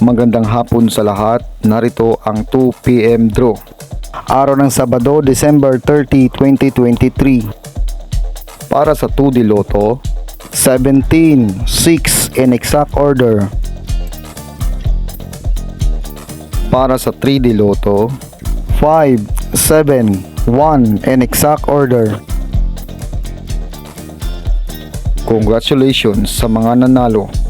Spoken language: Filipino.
Magandang hapon sa lahat. Narito ang 2pm draw. Araw ng Sabado, December 30, 2023. Para sa 2D Lotto, 17, 6 in exact order. Para sa 3D Lotto, 5, 7, 1 in exact order. Congratulations sa mga nanalo.